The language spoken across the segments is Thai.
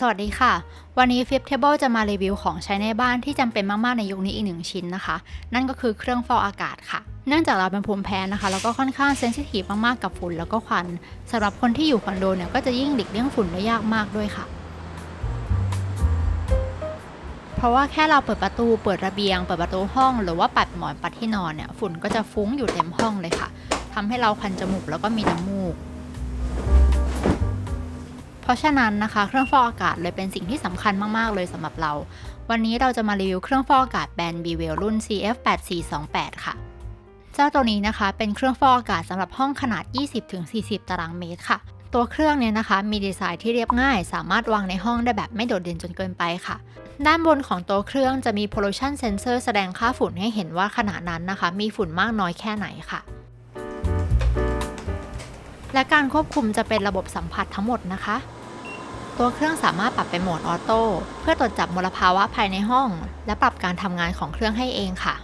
สวัสดีค่ะ วันนี้ Flip Table จะมารีวิวของใช้ในบ้านที่จำเป็นมาก ๆ ในยุคนี้อีกหนึ่งชิ้นนะคะ นั่นก็คือเครื่องฟอกอากาศค่ะ เนื่องจากเราเป็นภูมิแพ้นะคะ แล้วก็ค่อนข้างเซนซิทีฟมาก ๆ กับฝุ่นแล้วก็ควันสำหรับคนที่อยู่คอนโดเนี่ยก็จะยิ่งหลีกเลี่ยงฝุ่นได้ยากมากด้วยค่ะ เพราะว่าแค่เราเปิดประตูเปิดระเบียง เปิดประตูห้อง หรือว่าปัดหมอนปัดที่นอนเนี่ยฝุ่นก็จะฟุ้งอยู่เต็มห้องเลยค่ะทำให้เราคันจมูกแล้วก็มีน้ำมูก เพราะฉะนั้นนะคะ เครื่องฟอกอากาศเลยเป็นสิ่งที่สำคัญมาก ๆ เลยสำหรับเรา วันนี้เราจะมารีวิวเครื่องฟอกอากาศแบรนด์ b w e l รุ่น CF8428 ค่ะ เจ้าตัวนี้นะคะเป็นเครื่องฟอกอากาศสำหรับห้องขนาด 20-40 ตารางเมตรค่ะ ตัวเครื่องเนี่ยนะคะมีดีไซน์ที่เรียบง่าย สามารถวางในห้องได้แบบไม่โดดเด่นจนเกินไปค่ะ ด้านบนของตัวเครื่องจะมี pollution sensor แสดงค่าฝุ่นให้เห็นว่าขณะนั้นนะคะ มีฝุ่นมากน้อยแค่ไหนค่ะและการควบคุมจะเป็นระบบสัมผัสทั้งหมดนะคะ ตัวเครื่องสามารถปรับเป็นโหมดออโต้เพื่อตรวจจับมลภาวะภายในห้อง และปรับการทำงานของเครื่องให้เองค่ะ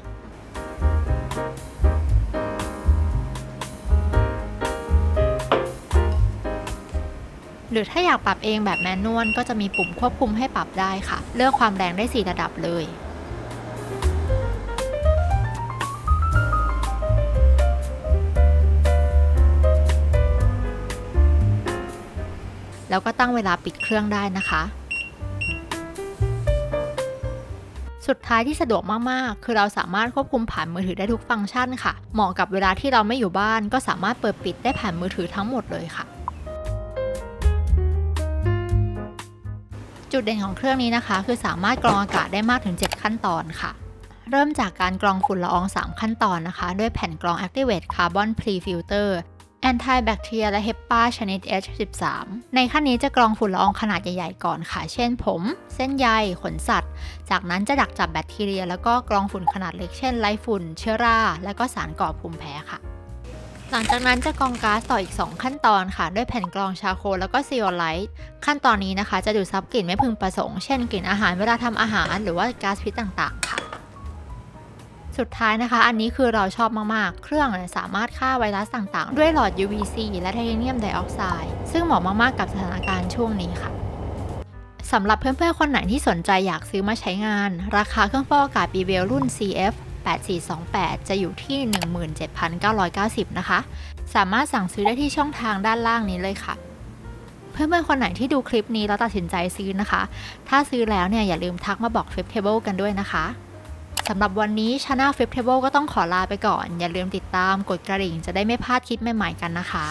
หรือถ้าอยากปรับเองแบบแมนนวลก็จะมีปุ่มควบคุมให้ปรับได้ค่ะ เลือกความแรงได้ 4 ระดับเลย แล้วก็ตั้งเวลาปิดเครื่องได้นะคะ สุดท้ายที่สะดวกมากๆ คือเราสามารถควบคุมผ่านมือถือได้ทุกฟังก์ชันค่ะ เหมาะกับเวลาที่เราไม่อยู่บ้าน ก็สามารถเปิดปิดได้ผ่านมือถือทั้งหมดเลยค่ะจุดเด่นของเครื่องนี้นะคะ คือสามารถกรองอากาศได้มากถึง 7 ขั้นตอนค่ะ เริ่มจากการกรองฝุ่นละออง 3 ขั้นตอนนะคะ ด้วยแผ่นกรอง Activate Carbon Pre-Filter Anti-Bacteria และ HEPA ชนิด H13 ในขั้นนี้จะกรองฝุ่นละอองขนาดใหญ่ๆก่อนค่ะ เช่นผม เส้นใย ขนสัตว์ จากนั้นจะดักจับแบคทีเรีย แล้วก็กรองฝุ่นขนาดเล็ก เช่นไรฝุ่น เชื้อรา และก็สารก่อภูมิแพ้ค่ะ หลังจากนั้นจะกรองก๊าซต่ออีก 2 ขั้นตอนค่ะ ด้วยแผ่นกรองชาโคลแล้วก็ซีโอไลท์ขั้นตอนนี้นะคะ จะดูดซับกลิ่นไม่พึงประสงค์ เช่นกลิ่นอาหารเวลาทำอาหาร หรือว่าก๊าซพิษต่างๆค่ะ สุดท้ายนะคะ อันนี้คือเราชอบมากๆ เครื่องเนี่ยสามารถฆ่าไวรัสต่างๆ ด้วยหลอด UVC และไทเทเนียมไดออกไซด์ซึ่งเหมาะมากๆ กับสถานการณ์ช่วงนี้ค่ะสำหรับเพื่อนๆ คนไหนที่สนใจอยากซื้อมาใช้งาน ราคาเครื่องฟอกอากาศ b w e l รุ่น CF 8428 จะอยู่ที่ 17,990 นะคะ สามารถสั่งซื้อได้ที่ช่องทางด้านล่างนี้เลยค่ะ เพื่อนๆ คนไหนที่ดูคลิปนี้แล้วตัดสินใจซื้อนะคะ ถ้าซื้อแล้วเนี่ยอย่าลืมทักมาบอก Flip Table กันด้วยนะคะ สำหรับวันนี้ Channel Flip Table ก็ต้องขอลาไปก่อน อย่าลืมติดตามกดกระดิ่งจะได้ไม่พลาดคลิปใหม่ๆกันนะคะ